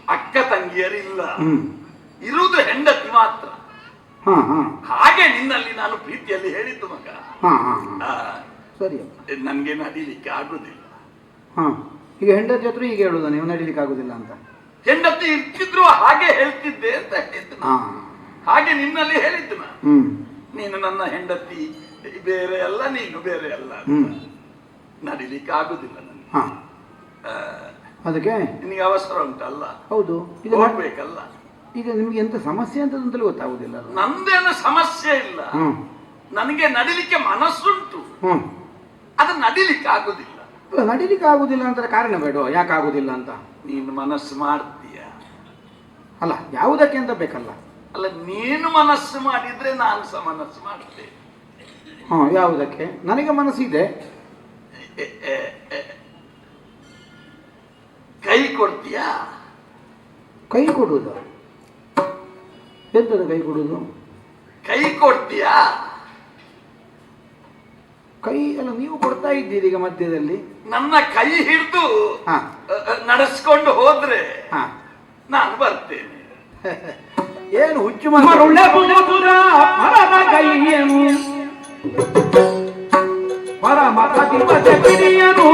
ಅಕ್ಕ ತಂಗಿಯರಿಲ್ಲ. ಹ್ಮ್. ಇರುವುದು ಹೆಂಡತಿ ಮಾತ್ರ. ಹಾಗೆ ನಿನ್ನಲ್ಲಿ ನಾನು ಪ್ರೀತಿಯಲ್ಲಿ ಹೇಳಿದ್ದು ಮಗ. ಸರಿ ನನ್ಗೆ ನಡೀಲಿಕ್ಕೆ ಆಗುದಿಲ್ಲ. ಹಾ. ಈಗ ಹೆಂಡತಿ ಹತ್ರ ಹೀಗೆ ಹೇಳುದ? ನೀವು ನಡೀಲಿಕ್ಕೆ ಆಗುದಿಲ್ಲ ಅಂತ. ಹೆಂಡತಿ ಇರ್ತಿದ್ರು ಹಾಗೆ ಹೇಳ್ತಿದ್ದೆ ಅಂತ ಹೇಳಿದ್ದು ಹಾಗೆ ನಿನ್ನಲ್ಲಿ ಹೇಳಿದ್ದು ನಾನು. ಹ್ಮ್. ನೀನು ನನ್ನ ಹೆಂಡತಿ ಬೇರೆ ಅಲ್ಲ ನೀನು ಬೇರೆ ಅಲ್ಲ ನಡೀಲಿಕ್ಕೆ ಆಗುದಿಲ್ಲ ನನಗೆ. ಅದಕ್ಕೆ? ನಿಮಗೆ ಅವಸರ ಉಂಟಲ್ಲ? ಹೌದು. ಇದು ಮಾಡಬೇಕಲ್ಲ ಈಗ ನಿಮ್ಗೆ ಎಂತ ಸಮಸ್ಯೆ ಅಂತ ಅಂತಲೂ ಗೊತ್ತಾಗುದಿಲ್ಲ? ನಂದೇನು ಸಮಸ್ಯೆ ಇಲ್ಲ. ನನಗೆ ನಡಿಲಿಕ್ಕೆ ಮನಸ್ಸುಂಟು. ಅದು ನಡಿಲಿಕ್ಕೆ ಆಗುದಿಲ್ಲ. ನಡಿಲಿಕ್ಕೆ ಆಗುದಿಲ್ಲ ಅಂತ ಕಾರಣ ಬೇಡ? ಯಾಕೆ ಆಗುದಿಲ್ಲ ಅಂತ? ನೀನು ಮನಸ್ಸು ಮಾಡ್ತೀಯ. ಅಲ್ಲ ಯಾವುದಕ್ಕೆ ಅಂತ ಬೇಕಲ್ಲ. ಅಲ್ಲ ನೀನು ಮನಸ್ಸು ಮಾಡಿದ್ರೆ ನಾನು ಸಹ ಮನಸ್ಸು ಮಾಡ್ತೇನೆ. ಹಾ ಯಾವುದಕ್ಕೆ? ನನಗೆ ಮನಸ್ಸಿದೆ. ಕೈ ಕೊಡ್ತೀಯಾ? ಕೈ ಕೊಡುದು ಎಂತದ ಕೈ ಕೊಡುವುದು? ಕೈ ಕೊಡ್ತೀಯಾ? ಕೈ ಅಲ್ಲ ನೀವು ಕೊಡ್ತಾ ಇದ್ದೀರಿ ಈಗ ಮಧ್ಯದಲ್ಲಿ. ನನ್ನ ಕೈ ಹಿಡಿದು ಹಾ. ನಡೆಸ್ಕೊಂಡು ಹೋದ್ರೆ ಹಾ. ನಾನು ಬರ್ತೇನೆ. ಏನು ಹುಚ್ಚು ಮಾತು ಮರುಳ ಪುರ ಪರಮ ಕೈಯನು ಪರಮ ಪ್ರತಿಪದ ಕಿರಿಯನು.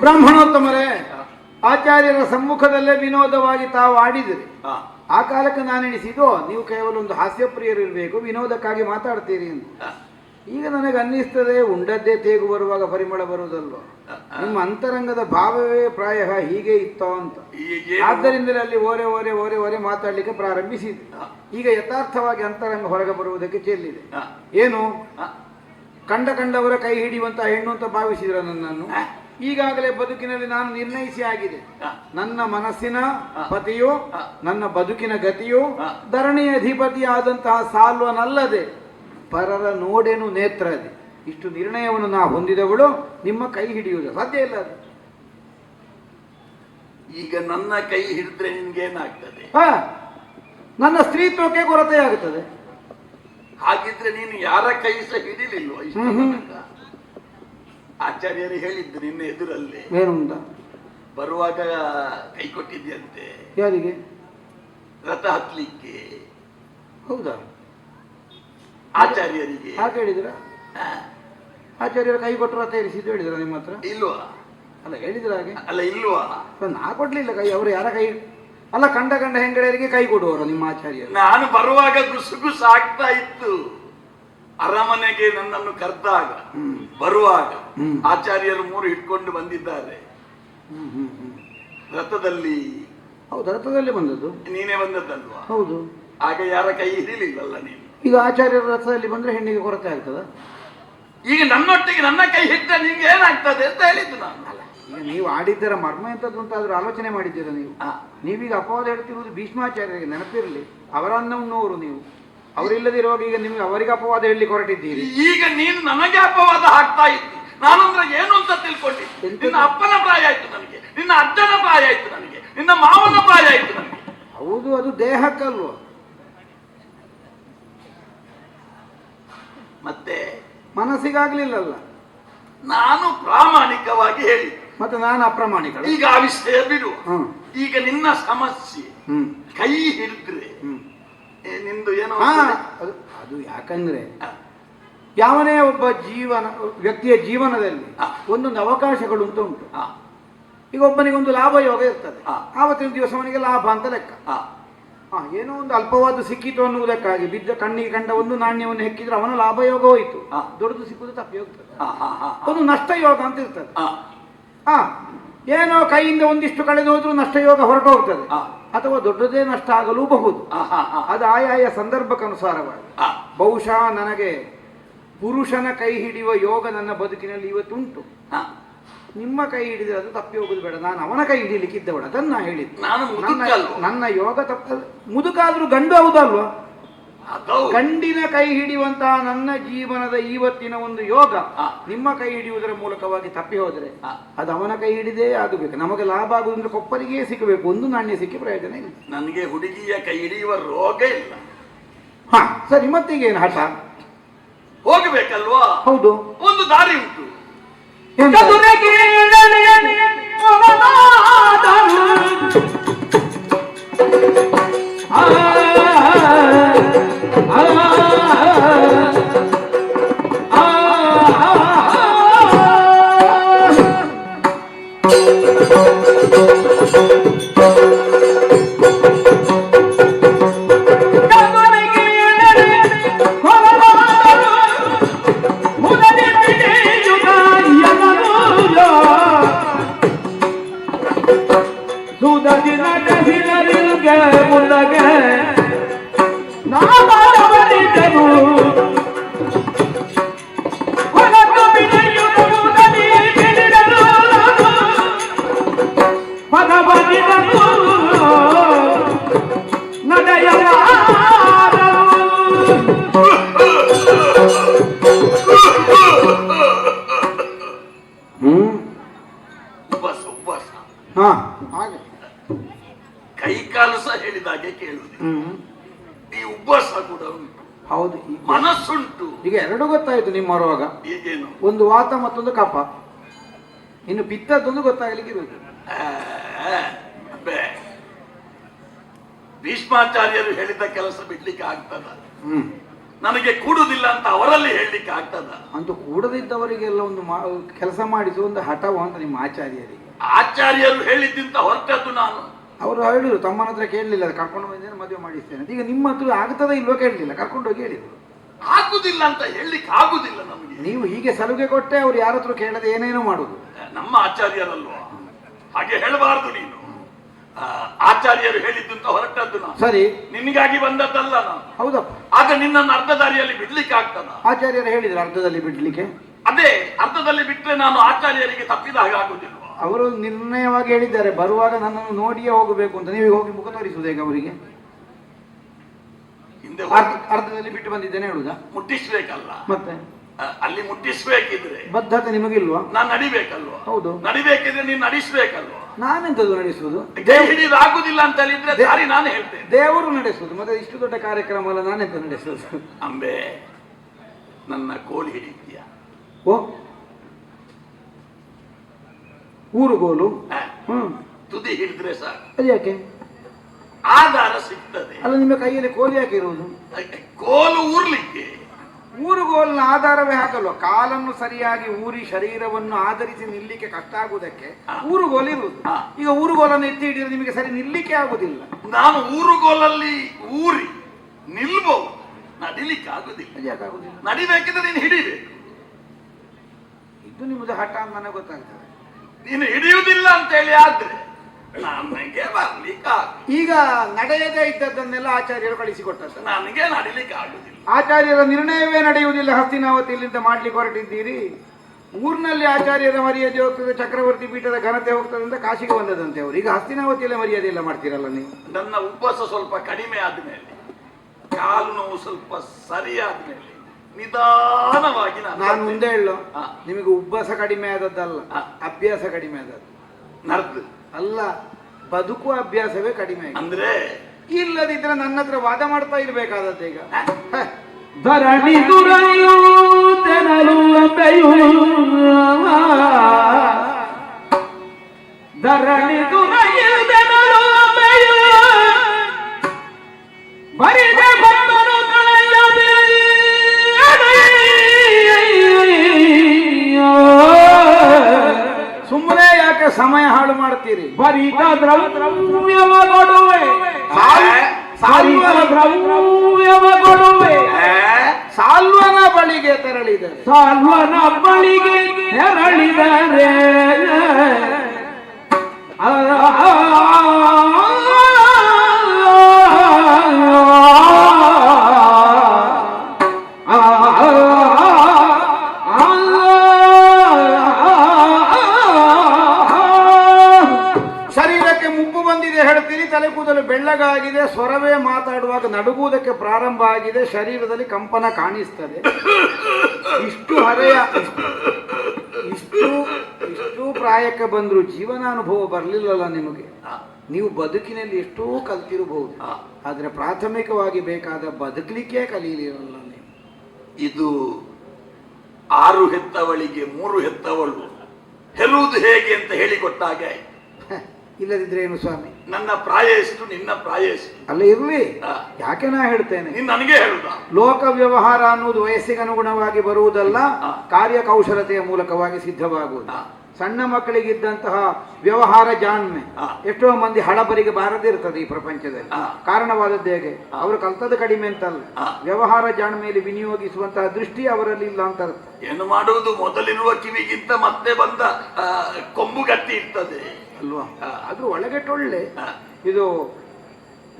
ಬ್ರಾಹ್ಮಣೋತ್ತಮರೇ ಆಚಾರ್ಯರ ಸಮ್ಮುಖದಲ್ಲೇ ವಿನೋದವಾಗಿ ತಾವು ಆಡಿದಿರಿ. ಆ ಕಾಲಕ್ಕೆ ನಾನು ಎಣಿಸಿದ್ದು ನೀವು ಕೇವಲ ಒಂದು ಹಾಸ್ಯಪ್ರಿಯರಿರ್ಬೇಕು ವಿನೋದಕ್ಕಾಗಿ ಮಾತಾಡ್ತೀರಿ ಅಂತ. ಈಗ ನನಗೆ ಅನ್ನಿಸ್ತದೆ ಉಂಡದ್ದೇ ತೇಗು ಬರುವಾಗ ಪರಿಮಳ ಬರುವುದಲ್ವ? ನಿಮ್ಮ ಅಂತರಂಗದ ಭಾವವೇ ಪ್ರಾಯ ಹೀಗೆ ಇತ್ತೋ ಅಂತ? ಆದ್ದರಿಂದಲೇ ಅಲ್ಲಿ ಓರೆ ಓರೆ ಓರೆ ಓರೆ ಮಾತಾಡ್ಲಿಕ್ಕೆ ಪ್ರಾರಂಭಿಸಿದೆ ಈಗ ಯಥಾರ್ಥವಾಗಿ ಅಂತರಂಗ ಹೊರಗೆ ಬರುವುದಕ್ಕೆ ಚೆಲ್ಲಿದೆ. ಏನು. ಕಂಡ ಕಂಡವರ ಕೈ ಹಿಡಿಯುವಂತ ಹೆಣ್ಣು ಅಂತ ಭಾವಿಸಿದ್ರ ನನ್ನನ್ನು. ಈಗಾಗಲೇ ಬದುಕಿನಲ್ಲಿ ನಾನು ನಿರ್ಣಯಿಸಿ ಆಗಿದೆ. ನನ್ನ ಮನಸ್ಸಿನ. ಪತಿಯು ನನ್ನ ಬದುಕಿನ ಗತಿಯು ಧರಣಿ ಧರಣಿಯ ಅಧಿಪತಿಯಾದಂತಹ ಸಾಲ್ವನಲ್ಲದೆ ಪರರ ನೋಡೇನು ನೇತ್ರದೆ. ಇಷ್ಟು ನಿರ್ಣಯವನ್ನು ನಾ ಹೊಂದಿದವಳು ನಿಮ್ಮ ಕೈ ಹಿಡಿಯುವುದು ಸಾಧ್ಯ ಇಲ್ಲ ಅದು. ಈಗ ನನ್ನ ಕೈ ಹಿಡಿದ್ರೆ ನಿನ್ಗೇನಾಗ್ತದೆ? ಹಾ ನನ್ನ ಸ್ತ್ರೀತ್ವಕ್ಕೆ ಕೊರತೆ ಆಗುತ್ತದೆ. ಹಾಗಿದ್ರೆ ನೀನು ಯಾರ ಕೈ ಸಹ ಹಿಡಿಲಿಲ್ವ? ಆಚಾರ್ಯರು ಹೇಳಿದ್ದು ನಿನ್ನ ಎದುರಲ್ಲಿ. ಏನು ಬರುವಾಗ ಕೈ ಕೊಟ್ಟಿದ್ಯಂತೆ. ಯಾರಿಗೆ? ರಥ ಹತ್ಲಿಕ್ಕೆ ಹೌದಾ? ಆಚಾರ್ಯರಿಗೆ. ಹಾಗೆ ಹೇಳಿದ್ರ. ಆಚಾರ್ಯರ ಕೈ ಕೊಟ್ಟರು ಅಂತ ಇರಿಸಿದ್ದು ಹೇಳಿದ್ರ ನಿಮ್ಮ ಹತ್ರ? ಇಲ್ವಾ? ಅಲ್ಲ ಹೇಳಿದ್ರ ಹಾಗೆ? ಅಲ್ಲ ಇಲ್ವಾ? ನಾ ಕೊಡ್ಲಿಲ್ಲ ಕೈ ಅವರು ಯಾರ ಕೈ? ಅಲ್ಲ ಕಂಡ ಕಂಡ ಹೆಂಗಡೆಯರಿಗೆ ಕೈ ಕೊಡುವರು ನಿಮ್ಮ ಆಚಾರ್ಯ ನಾನು ಬರುವಾಗ ಗುಸುಗುಸು ಆಗ್ತಾ ಇತ್ತು. ಅರಮನೆಗೆ ನನ್ನನ್ನು ಕರೆದಾಗ. ಬರುವಾಗ. ಆಚಾರ್ಯರು ಮೂರು ಇಟ್ಕೊಂಡು ಬಂದಿದ್ದಾರೆ. ರಥದಲ್ಲಿ. ಹೌದು ರಥದಲ್ಲಿ ಬಂದದ್ದು? ನೀನೇ ಬಂದದ್ದಲ್ವಾ? ಹೌದು. ಆಗ ಯಾರ ಕೈ ಹಿಡಿಲಿಲ್ಲಲ್ಲ ನೀನು? ಈಗ ಆಚಾರ್ಯರ ರಥದಲ್ಲಿ ಬಂದ್ರೆ ಹೆಣ್ಣಿಗೆ ಕೊರತೆ ಆಗ್ತದ? ಈಗ ನನ್ನೊಟ್ಟಿಗೆ ನನ್ನ ಕೈ ಹಿಟ್ಟ ನಿಮ್ಗೆ ಏನಾಗ್ತದೆ ಅಂತ ಹೇಳಿದ್ದು ನಾನು. ಈಗ ನೀವು ಆಡಿದ್ದರ ಮರ್ಮ ಎಂಥದ್ದು ಅಂತ ಆದ್ರೂ ಆಲೋಚನೆ ಮಾಡಿದ್ದೀರ ನೀವು? ನೀವೀಗ ಅಪವಾದ ಹೇಳ್ತಿರುವುದು ಭೀಷ್ಮಾಚಾರ್ಯರಿಗೆ ನೆನಪಿರಲಿ. ಅವರ ಅನ್ನವನ್ನೋರು ನೀವು ಅವರಿಲ್ಲದಿರುವಾಗ ಈಗ ನಿಮ್ಗೆ ಅವರಿಗೆ ಅಪವಾದ ಹೇಳಿ ಹೊರಟಿದ್ದೀರಿ ಈಗ ನೀನು ನನಗೆ ಅಪವಾದ ಹಾಕ್ತಾ ನಾನು ನಾನಂದ್ರೆ ಏನು ಅಂತ ತಿಳ್ಕೊಂಡಿದ್ದೆ ನಿನ್ನ ಅಪ್ಪನ ಪ್ರಾಯ ಆಯ್ತು ನನಗೆ. ನಿನ್ನ ಅಜ್ಜನ ಪ್ರಾಯ ಆಯ್ತು ನನಗೆ. ನಿನ್ನ ಮಾವನ ಪ್ರಾಯ ಆಯ್ತು ನನಗೆ. ಹೌದು ಅದು ದೇಹಕ್ಕಲ್ವ. ಮತ್ತೆ ಮನಸ್ಸಿಗಾಗ್ಲಿಲ್ಲಲ್ಲ. ನಾನು ಪ್ರಾಮಾಣಿಕವಾಗಿ ಹೇಳಿ. ಮತ್ತೆ ನಾನು ಅಪ್ರಾಮಾಣಿಕ ಈಗ ಆ ವಿಷಯ ಬಿಡು ಈಗ ನಿನ್ನ ಸಮಸ್ಯೆ. ಕೈ ಹಿಡಿದ್ರೆ. ನಿಂದು ಏನೋ ಅದು ಯಾಕಂದ್ರೆ ಯಾವನೇ ಒಬ್ಬ ಜೀವನ ವ್ಯಕ್ತಿಯ ಜೀವನದಲ್ಲಿ. ಒಂದೊಂದು ಅವಕಾಶಗಳು ಅಂತ ಉಂಟು. ಈಗ ಈಗ ಒಬ್ಬನಿಗೊಂದು ಲಾಭ ಯೋಗ ಇರ್ತದೆ. ಆವತ್ತಿನ ದಿವಸ ಅವನಿಗೆ ಲಾಭ ಅಂತ ಲೆಕ್ಕ. ಹಾ ಏನೋ ಒಂದು ಅಲ್ಪವಾದ ಸಿಕ್ಕಿತು ಅನ್ನುವುದಕ್ಕಾಗಿ ಬಿದ್ದ ಕಣ್ಣಿಗೆ ಕಂಡ ಒಂದು ನಾಣ್ಯವನ್ನು ಹೆಕ್ಕಿದ್ರೆ ಅವನ ಲಾಭ ಯೋಗ ಹೋಯಿತು ದೊಡ್ಡದು ಸಿಕ್ಕುದು ತಪ್ಪಿ ಹೋಗ್ತದೆ ಒಂದು ನಷ್ಟ ಯೋಗ ಅಂತ ಇರ್ತದೆ. ಆ, ಹಾ ಏನೋ ಕೈಯಿಂದ ಒಂದಿಷ್ಟು ಕಳೆದು ಹೋದ್ರೂ ನಷ್ಟ ಯೋಗ ಹೊರಟು ಹೋಗ್ತದೆ ಅಥವಾ ದೊಡ್ಡದೇ ನಷ್ಟ ಆಗಲೂಬಹುದು ಅದು ಆಯಾಯ ಸಂದರ್ಭಕ್ಕನುಸಾರವಾಗಿ. ಬಹುಶಃ ನನಗೆ ಪುರುಷನ ಕೈ ಹಿಡಿಯುವ ಯೋಗ ನನ್ನ ಬದುಕಿನಲ್ಲಿ ಇವತ್ತುಂಟು. ನಿಮ್ಮ ಕೈ ಹಿಡಿದ್ರೆ ಅದು ತಪ್ಪಿ ಹೋಗುದು ಬೇಡ. ನಾನು ಅವನ ಕೈ ಹಿಡಿಲಿಕ್ಕಿದ್ದವಳು ಅದನ್ನ ನಾ ಹೇಳಿದ್ದು. ನಾನು ನನ್ನ ಯೋಗ ತಪ್ಪ ಮುದುಕಾದ್ರೂ ಗಂಡು ಹೌದಲ್ವಾ ಅದೌದು ಗಂಡಿನ ಕೈ ಹಿಡಿಯುವಂತಹ ನನ್ನ ಜೀವನದ ಇವತ್ತಿನ ಒಂದು ಯೋಗ ಆ. ನಿಮ್ಮ ಕೈ ಹಿಡಿಯುವುದರ ಮೂಲಕವಾಗಿ ತಪ್ಪಿ ಹೋದರೆ ಆ. ಅದು ಅವನ ಕೈ ಹಿಡಿದೇ ಆಗಬೇಕು. ನಮಗೆ ಲಾಭ ಆಗುವುದಂದ್ರೆ ಕೊಪ್ಪರಿಗೆ ಸಿಕ್ಕಬೇಕು ಒಂದು ನಾಣ್ಯ ಸಿಕ್ಕಿ ಪ್ರಯೋಜನ ಇಲ್ಲ. ನನಗೆ ಹುಡುಗಿಯ ಕೈ ಹಿಡಿಯುವ ರೋಗ ಇಲ್ಲ. ಹಾ ಸರಿ ಮತ್ತೀಗೇನು ಹಠ? ಹೋಗಬೇಕಲ್ವಾ? ಹೌದು. ಒಂದು ದಾರಿ ಉಂಟು. ಎಂತ? ಚದುರಿಗೆ ಮೊದಲಾದರು. ಗೊತ್ತಾಯ್ತು ನಿಮ್ಮ ಮರುವಾಗ? ಒಂದು ವಾತ ಮತ್ತೊಂದು ಕಫ. ಇನ್ನು ಪಿತ್ತದ್ದೊಂದು ಗೊತ್ತಾಗ್ಲಿಕ್ಕೆ ಇರುವುದು ಭೀಷ್ಮಾಚಾರ್ಯರು ಹೇಳಿದ ಕೆಲಸ ಬಿಡ್ಲಿಕ್ಕೆ ಆಗ್ತದ. ನನಗೆ ಕೂಡುದಿಲ್ಲ ಅಂತ ಅವರಲ್ಲಿ ಹೇಳಲಿಕ್ಕೆ ಆಗ್ತದ. ಅಂತೂ ಕೂಡದಿದ್ದವರಿಗೆಲ್ಲ ಒಂದು ಕೆಲಸ ಮಾಡಿಸುವ ಒಂದು ಹಠವ ಅಂತ ನಿಮ್ಮ ಆಚಾರ್ಯರಿಗೆ. ಆಚಾರ್ಯರು ಹೇಳಿದ್ದಿಂತ ಹೊರಟದ್ದು ನಾನು. ಅವರು ಹೇಳಿದ್ರು ತಮ್ಮನ ಹತ್ರ ಕೇಳಲಿಲ್ಲ ಕರ್ಕೊಂಡು ಬಂದೇನೆ ಮದುವೆ ಮಾಡಿಸ್ತೇನೆ ಈಗ ನಿಮ್ಮ ಹತ್ರ ಆಗ್ತದ ಇಲ್ವೋ ಕೇಳಲಿಲ್ಲ ಕರ್ಕೊಂಡು ಹೋಗಿ ಹೇಳಿದ್ರು. ಆಗುದಿಲ್ಲ ಅಂತ ಹೇಳಲಿಕ್ಕೆ ಆಗುದಿಲ್ಲ ನಮಗೆ. ನೀವು ಹೀಗೆ ಸಲುಗೆ ಕೊಟ್ಟೆ ಅವ್ರು ಯಾರ ಹತ್ರ ಕೇಳದೆ ಏನೇನೋ ಮಾಡುದು. ನಮ್ಮ ಆಚಾರ್ಯರಲ್ವಾ? ಹಾಗೆ ಹೇಳಬಾರದು ನೀನು. ಆ, ಆಚಾರ್ಯರು ಅಂತ ಹೊರಟದ್ದು ನಾನು. ಸರಿ. ನಿನಗಾಗಿ ಬಂದದ್ದಲ್ಲ ನಾನು. ಹೌದಪ್ಪ. ಆಗ ನಿನ್ನನ್ನು ಅರ್ಧ ದಾರಿಯಲ್ಲಿ ಬಿಡ್ಲಿಕ್ಕೆ ಆಗ್ತದ? ಆಚಾರ್ಯರು ಹೇಳಿದ್ರು ಅರ್ಧದಲ್ಲಿ ಬಿಡ್ಲಿಕ್ಕೆ. ಅದೇ ಅರ್ಧದಲ್ಲಿ ಬಿಟ್ಟರೆ ನಾನು ಆಚಾರ್ಯರಿಗೆ ತಪ್ಪಿದ ಹಾಗೆ ಆಗುದಿಲ್ವಾ? ಅವರು ನಿರ್ಣಯವಾಗಿ ಹೇಳಿದ್ದಾರೆ ಬರುವಾಗ ನನ್ನನ್ನು ನೋಡಿಯೇ ಹೋಗಬೇಕು ಅಂತ. ನೀವು ಹೋಗಿ ಮುಖ ತೋರಿಸುವುದು ಹೇಗೆ ಅವರಿಗೆ? ಅರ್ಧದಲ್ಲಿ ಬಿಟ್ಟು ಬಂದಿದ್ದೇನೆ ಹೇಳುದ? ಮುಟ್ಟಿಸ್ಬೇಕಲ್ಲ. ಮತ್ತೆ? ಅಲ್ಲಿ ಮುಟ್ಟಿಸ್ಬೇಕಿದ್ರೆ ಬದ್ಧತೆ ನಿಮಗಿಲ್ವಾ? ನಾನ್ ನಡಿಬೇಕಲ್ವಾ? ಹೌದು. ನಡಿಬೇಕಿದ್ರೆ ನೀನ್ ನಡೆಸ್ಬೇಕಲ್ವಾ? ನಾನೆಂತದ್ದು ನಡೆಸುವುದು? ಹಿಡಿದು ಆಗುದಿಲ್ಲ ಅಂತ ಹೇಳಿದ್ರೆ ದಾರಿ ನಾನು ಹೇಳ್ತೇನೆ. ದೇವರು ನಡೆಸುವುದು ಮತ್ತೆ ಇಷ್ಟು ದೊಡ್ಡ ಕಾರ್ಯಕ್ರಮ ಅಲ್ಲ ನಾನೆಂತ ನಡೆಸುವುದು? ಅಂಬೆ ನನ್ನ ಕೋಲಿ ಹಿಡಿತೀಯ. ಓ ಊರುಗೋಲು ಹ್ಮ್. ತುದಿ ಹಿಡಿದ್ರೆ ಸಾಕು. ಅದು ಯಾಕೆ ಆಧಾರ ಸಿಗ್ತದೆ. ಅಲ್ಲ ನಿಮ್ಮ ಕೈಯಲ್ಲಿ ಕೋಲಿ ಯಾಕೆ ಇರುವುದು? ಕೋಲು ಊರ್ಲಿಕ್ಕೆ. ಊರುಗೋಲ್ನ ಆಧಾರವೇ ಹಾಕಲ್ವ? ಕಾಲನ್ನು ಸರಿಯಾಗಿ ಊರಿ ಶರೀರವನ್ನು ಆಧರಿಸಿ ನಿಲ್ಲಿಕ್ಕೆ ಕಷ್ಟ ಆಗುವುದಕ್ಕೆ ಊರುಗೋಲ್ ಇರುವುದು. ಈಗ ಊರುಗೋಲನ್ನು ಎತ್ತಿ ಹಿಡಿದ್ರೆ ನಿಮಗೆ ಸರಿ ನಿಲ್ಲಿಕ್ಕೆ ಆಗುದಿಲ್ಲ ನಾನು ಊರುಗೋಲಲ್ಲಿ ಊರಿ ನಿಲ್ಬಹುದು ನಡಿಲಿಕ್ಕೆ ಆಗುದಿಲ್ಲ ಯಾಕಾಗುದಿಲ್ಲ ನಡಿಬೇಕಿದ್ರೆ ನೀನು ಹಿಡಿಬೇಕು. ಇದು ನಿಮ್ಮದು ಹಠ ಅಂತ ನನಗೆ ಗೊತ್ತಾಗ್ತದೆ. ನೀನು ಹಿಡಿಯುವುದಿಲ್ಲ ಅಂತ ಹೇಳಿ ಆದ್ರೆ ನನಗೆ ಬರ್ಲಿಕ್ಕೆ ಈಗ ನಡೆಯದೇ ಇದ್ದದ್ದನ್ನೆಲ್ಲ ಆಚಾರ್ಯರು ಕಳಿಸಿಕೊಟ್ಟದ್ದು. ನನಗೆ ನಡಿಲಿಕ್ಕೆ ಆಗುದಿಲ್ಲ ಆಚಾರ್ಯರ ನಿರ್ಣಯವೇ ನಡೆಯುವುದಿಲ್ಲ ಹಸ್ತಿನಾವತಿ ಇಲ್ಲಿಂದ ಮಾಡ್ಲಿಕ್ಕೆ ಹೊರಟಿದ್ದೀರಿ. ಊರಿನಲ್ಲಿ ಆಚಾರ್ಯರ ಮರ್ಯಾದೆ ಹೋಗ್ತದೆ ಚಕ್ರವರ್ತಿ ಪೀಠದ ಘನತೆ ಹೋಗ್ತದೆ ಅಂತ ಕಾಶಿಗೆ ಬಂದದಂತೆ ಅವರು. ಈಗ ಹಸ್ತಿನಾವತಿಯಲ್ಲೇ ಮರ್ಯಾದೆ ಎಲ್ಲ ಮಾಡ್ತೀರಲ್ಲ ನೀವು? ನನ್ನ ಉಪವಾಸ ಸ್ವಲ್ಪ ಕಡಿಮೆ ಆದ್ಮೇಲೆ ಕಾಲು ನೋವು ಸ್ವಲ್ಪ ಸರಿಯಾದ್ಮೇಲೆ ನಿಧಾನವಾಗಿ ನಾನು ನಾನು ಮುಂದೆ ಹೇಳೋ. ನಿಮಗೆ ಉಬ್ಬಸ ಕಡಿಮೆ ಆದದ್ದಲ್ಲ. ಅಭ್ಯಾಸ ಕಡಿಮೆ ಆದದ್ದು. ನರ್ದು. ಅಲ್ಲ ಬದುಕುವ ಅಭ್ಯಾಸವೇ ಕಡಿಮೆ ಅಂದ್ರೆ? ಇಲ್ಲದಿದ್ರೆ ನನ್ನ ಹತ್ರ ವಾದ ಮಾಡ್ತಾ ಇರ್ಬೇಕಾದದ್ದು ಈಗ. ಧರಣಿ ದುರಯು ಧರಣಿ ದುರಯು ತೆನಲು ಅಂಬೆಯು. ಬರಿದೆ ಸಮಯ ಹಾಳು ಮಾಡ್ತೀರಿ ಬರಿದ ದ್ರವ್ಯವ ಕೊಡುವೆ ಸಾಲ್ವ ಬರಿದ ದ್ರವ್ಯವ ಕೊಡುವೆ ಆ, ಸಾಲ್ವನ ಬಳಿಗೆ ತೆರಳಿದೆ ಸಾಲ್ವನ ಬಳಿಗೆ ತೆರಳಿದರೆ ಶರೀರಕ್ಕೆ ಬೆಳ್ಳಗಾಗಿದೆ ಸ್ವರವೇ ಮಾತಾಡುವಾಗ ನಡುಗುವುದಕ್ಕೆ ಪ್ರಾರಂಭ ಆಗಿದೆ ಶರೀರದಲ್ಲಿ ಕಂಪನ ಕಾಣಿಸ್ತದೆ. ಇಷ್ಟು ಹರೆಯ ಇಷ್ಟು ಇಷ್ಟು ಪ್ರಾಯಕ್ಕೆ ಬಂದರೂ ಜೀವನಾನುಭವ ಬರಲಿಲ್ಲಲ್ಲ ನಿಮಗೆ? ನೀವು ಬದುಕಿನಲ್ಲಿ ಎಷ್ಟೋ ಕಲ್ತಿರಬಹುದು. ಆದರೆ ಆದ್ರೆ ಪ್ರಾಥಮಿಕವಾಗಿ ಬೇಕಾದ ಬದುಕಲಿಕ್ಕೆ ಕಲೀಲಿರಲ್ಲ ನೀವು. ಇದು ಆರು ಹೆತ್ತವಳಿಗೆ ಮೂರು ಹೆತ್ತವಳು. ಹೆಲುವುದು ಹೇಗೆ ಅಂತ ಹೇಳಿಕೊಟ್ಟಾಗೆ ಆಯ್ತು. ಇಲ್ಲದಿದ್ರೆ ಏನು ಸ್ವಾಮಿ? ನನ್ನ ಪ್ರಾಯ ಎಷ್ಟು ನಿನ್ನ ಪ್ರಾಯ ಎಷ್ಟು? ಅಲ್ಲ ಇರ್ಲಿ. ಯಾಕೆ ನಾ ಹೇಳ್ತೇನೆ? ನೀನ್ ನನಗೆ ಹೇಳುದ? ಲೋಕ ವ್ಯವಹಾರ ಅನ್ನೋದು ವಯಸ್ಸಿಗೆ ಅನುಗುಣವಾಗಿ ಬರುವುದಲ್ಲ. ಕಾರ್ಯಕೌಶಲತೆಯ ಮೂಲಕವಾಗಿ ಸಿದ್ಧವಾಗುವುದು. ಸಣ್ಣ ಮಕ್ಕಳಿಗಿದ್ದಂತಹ ವ್ಯವಹಾರ ಜಾಣ್ಮೆ. ಎಷ್ಟೋ ಮಂದಿ ಹಳಬರಿಗೆ ಬಾರದಿರ್ತದೆ ಈ ಪ್ರಪಂಚದಲ್ಲಿ. ಕಾರಣವಾದದ್ದು ಹೇಗೆ? ಅವರು ಕಲ್ತದ್ದು ಕಡಿಮೆ ಅಂತಲ್ಲ. ವ್ಯವಹಾರ ಜಾಣ್ಮೆಯಲ್ಲಿ ವಿನಿಯೋಗಿಸುವಂತಹ ದೃಷ್ಟಿ ಅವರಲ್ಲಿ ಇಲ್ಲ ಅಂತ ಏನು ಮಾಡುವುದು? ಮೊದಲಿರುವ ಕಿವಿಗಿಂತ ಮತ್ತೆ ಬಂದ ಆ, ಕೊಂಬು ಗಟ್ಟಿ ಇರ್ತದೆ. ಅಲ್ವಾ. ಅದು ಒಳಗೆ ಟೊಳ್ಳೆ. ಇದು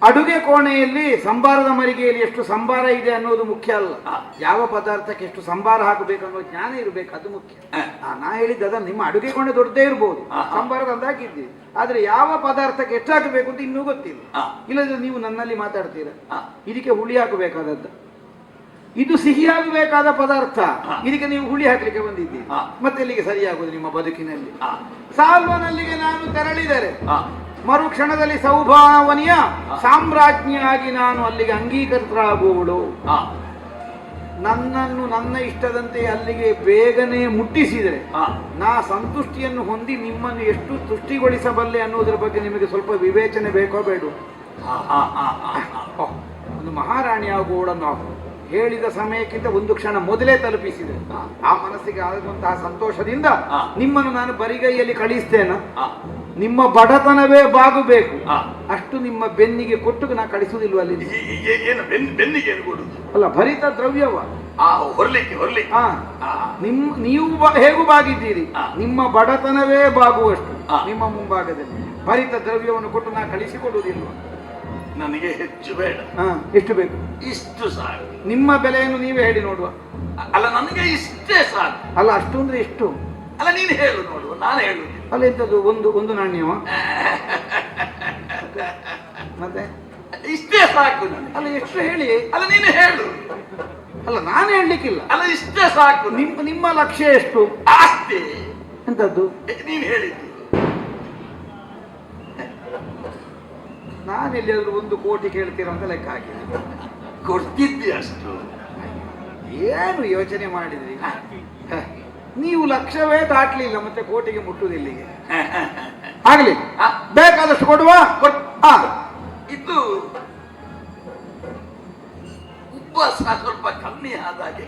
ಅಡುಗೆ ಕೋಣೆಯಲ್ಲಿ ಸಂಬಾರದ ಮರಿಗೆಯಲ್ಲಿ ಎಷ್ಟು ಸಂಬಾರ ಇದೆ ಅನ್ನೋದು ಮುಖ್ಯ ಅಲ್ಲ. ಯಾವ ಪದಾರ್ಥಕ್ಕೆ ಎಷ್ಟು ಸಂಬಾರ ಹಾಕಬೇಕು ಅನ್ನೋ ಜ್ಞಾನ ಇರಬೇಕು ಅದು ಮುಖ್ಯ. ಆ, ನಾ ಹೇಳಿದ್ದು ಅದನ್ನ ನಿಮ್ಮ ಅಡುಗೆ ಕೋಣೆ ದೊಡ್ಡದೇ ಇರ್ಬೋದು. ಸಂಬಾರದ ಅಂತ ಹಾಕಿದ್ದೆ ಆದ್ರೆ ಯಾವ ಪದಾರ್ಥಕ್ಕೆ ಎಷ್ಟು ಹಾಕಬೇಕು ಅಂತ ಇನ್ನೂ ಗೊತ್ತಿಲ್ಲ. ಇಲ್ಲದ್ರೆ ನೀವು ನನ್ನಲ್ಲಿ ಮಾತಾಡ್ತೀರಾ. ಇದಕ್ಕೆ ಹುಳಿ ಹಾಕಬೇಕಾದದ್ದು. ಇದು ಸಿಹಿಯಾಗಬೇಕಾದ ಪದಾರ್ಥ. ಇದಕ್ಕೆ ನೀವು ಹುಳಿ ಹಾಕ್ಲಿಕ್ಕೆ ಬಂದಿದ್ದೀರಿ. ಮತ್ತೆ ಇಲ್ಲಿಗೆ ಸರಿಯಾಗುವುದು ನಿಮ್ಮ ಬದುಕಿನಲ್ಲಿ? ಸಾಲ್ವನಲ್ಲಿಗೆ ನಾನು ತೆರಳಿದರೆ ಮರುಕ್ಷಣದಲ್ಲಿ ಸೌಭಾವನೀಯ ಸಾಮ್ರಾಜ್ಞಿಯಾಗಿ ನಾನು ಅಲ್ಲಿಗೆ ಅಂಗೀಕೃತರಾಗುವಳು ನನ್ನನ್ನು ನನ್ನ ಇಷ್ಟದಂತೆ ಅಲ್ಲಿಗೆ ಬೇಗನೆ ಮುಟ್ಟಿಸಿದರೆ. ನಾ ಸಂತುಷ್ಟಿಯನ್ನು ಹೊಂದಿ ನಿಮ್ಮನ್ನು ಎಷ್ಟು ತುಷ್ಟಿಗೊಳಿಸಬಲ್ಲೆ ಅನ್ನೋದ್ರ ಬಗ್ಗೆ ನಿಮಗೆ ಸ್ವಲ್ಪ ವಿವೇಚನೆ ಬೇಕೋ ಬೇಡ. ಒಂದು ಮಹಾರಾಣಿ ಆಗುವಳ ನಾವು ಹೇಳಿದ ಸಮಯಕ್ಕಿಂತ ಒಂದು ಕ್ಷಣ ಮೊದಲೇ ತಲುಪಿಸಿದೆ. ಆ ಮನಸ್ಸಿಗೆ ಆಗುವಂತಹ ಸಂತೋಷದಿಂದ. ನಿಮ್ಮನ್ನು ನಾನು ಬರಿಗೈಯಲ್ಲಿ ಕಳಿಸ್ತೇನೆ. ನಿಮ್ಮ ಬಡತನವೇ ಬಾಗಬೇಕು. ಅಷ್ಟು ನಿಮ್ಮ ಬೆನ್ನಿಗೆ ಕೊಟ್ಟು ನಾ ಕಳಿಸುವುದಿಲ್ವ ಅಲ್ಲಿ ಬೆನ್ನಿಗೆ ಅಲ್ಲ ಭರಿತ ದ್ರವ್ಯವ. ಹೊರಲಿಕ್ಕೆ ಹೊರ್ಲಿಕ್ಕೆ. ನಿಮ್ ನೀವು ಹೇಗೂ ಬಾಗಿದ್ದೀರಿ. ನಿಮ್ಮ ಬಡತನವೇ ಬಾಗುವಷ್ಟು. ನಿಮ್ಮ ಮುಂಭಾಗದಲ್ಲಿ ಭರಿತ ದ್ರವ್ಯವನ್ನು ಕೊಟ್ಟು ನಾ ಕಳಿಸಿಕೊಡುವುದಿಲ್ವ? ನನಗೆ ಹೆಚ್ಚು ಬೇಡ. ಹಾ ಎಷ್ಟು ಬೇಕು? ಇಷ್ಟು ಸಾಕು. ನಿಮ್ಮ ಬೆಲೆಯನ್ನು ನೀವೇ ಹೇಳಿ ನೋಡುವ. ಅಲ್ಲ ನನಗೆ ಇಷ್ಟೇ ಸಾಕು. ಅಲ್ಲ ಅಷ್ಟು ಅಂದ್ರೆ ಎಷ್ಟು? ಅಲ್ಲ ನೀನು ಹೇಳು ನೋಡುವ ನಾನು ಹೇಳು ಅಲ್ಲ ಎಂತದ್ದು ಒಂದು ಒಂದು ನಾಣ್ಯವ ಮತ್ತೆ? ಇಷ್ಟೇ ಸಾಕು ನನಗೆ. ಅಲ್ಲ ಎಷ್ಟು ಹೇಳಿ? ಅಲ್ಲ ನೀನು ಹೇಳು. ಅಲ್ಲ ನಾನು ಹೇಳಲಿಕ್ಕಿಲ್ಲ. ಅಲ್ಲ ಇಷ್ಟೇ ಸಾಕು. ನಿಮ್ಮ ನಿಮ್ಮ ಲಕ್ಷ್ಯ ಎಷ್ಟು? ಆಸ್ತಿ ಎಂತದ್ದು? ನೀನು ಹೇಳಿದ್ದು. ನಾನು ಎಲ್ಲಿಯಾದರೂ ಒಂದು ಕೋಟಿ ಕೇಳ್ತೀರಾ ಅಂತ ಲೆಕ್ಕ ಹಾಕಿ ಕೊಡ್ತಿದ್ದೆ ಅಷ್ಟು? ಏನು ಯೋಚನೆ ಮಾಡಿದ್ರಿ? ನೀವು ಲಕ್ಷವೇ ದಾಟ್ಲಿಲ್ಲ ಮತ್ತೆ ಕೋಟಿಗೆ ಮುಟ್ಟುದಿಲ್ಲಿಗೆ ಆಗ್ಲಿ? ಬೇಕಾದಷ್ಟು ಕೊಡುವ ಇದು ಉಬ್ಬಸ ಸ್ವಲ್ಪ ಕಮ್ಮಿ ಆದಾಗೆ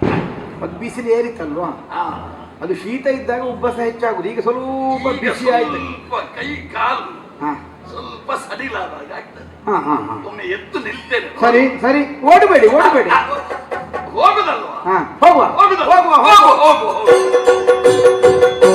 ಅದು ಬಿಸಿಲು ಏರಿತಲ್ವಾ? ಆ, ಅದು ಶೀತ ಇದ್ದಾಗ ಉಬ್ಬಸ ಹೆಚ್ಚಾಗುದು. ಈಗ ಸ್ವಲ್ಪ ಬಿಸಿ ಆಯ್ತು ಕೈ ಕಾಲು ಸ್ವಲ್ಪ ಸಡಿಲಾದಾಗ ಆಗ್ತದೆ. ಹಾ ಹಾ ಹಾ. ಒಮ್ಮೆ ಎದ್ದು ನಿಲ್ತೇನೆ. ಸರಿ ಸರಿ. ಓಡಬೇಡಿ ಓಡಬೇಡಿ. ಹೋಗುದಲ್ವಾ? ಹಾ ಹೋಗುವ. ಹೋಗುದ ಹೋಗುವ ಹೋಗುವ ಹೋಗು ಹೋಗು ಹೋಗು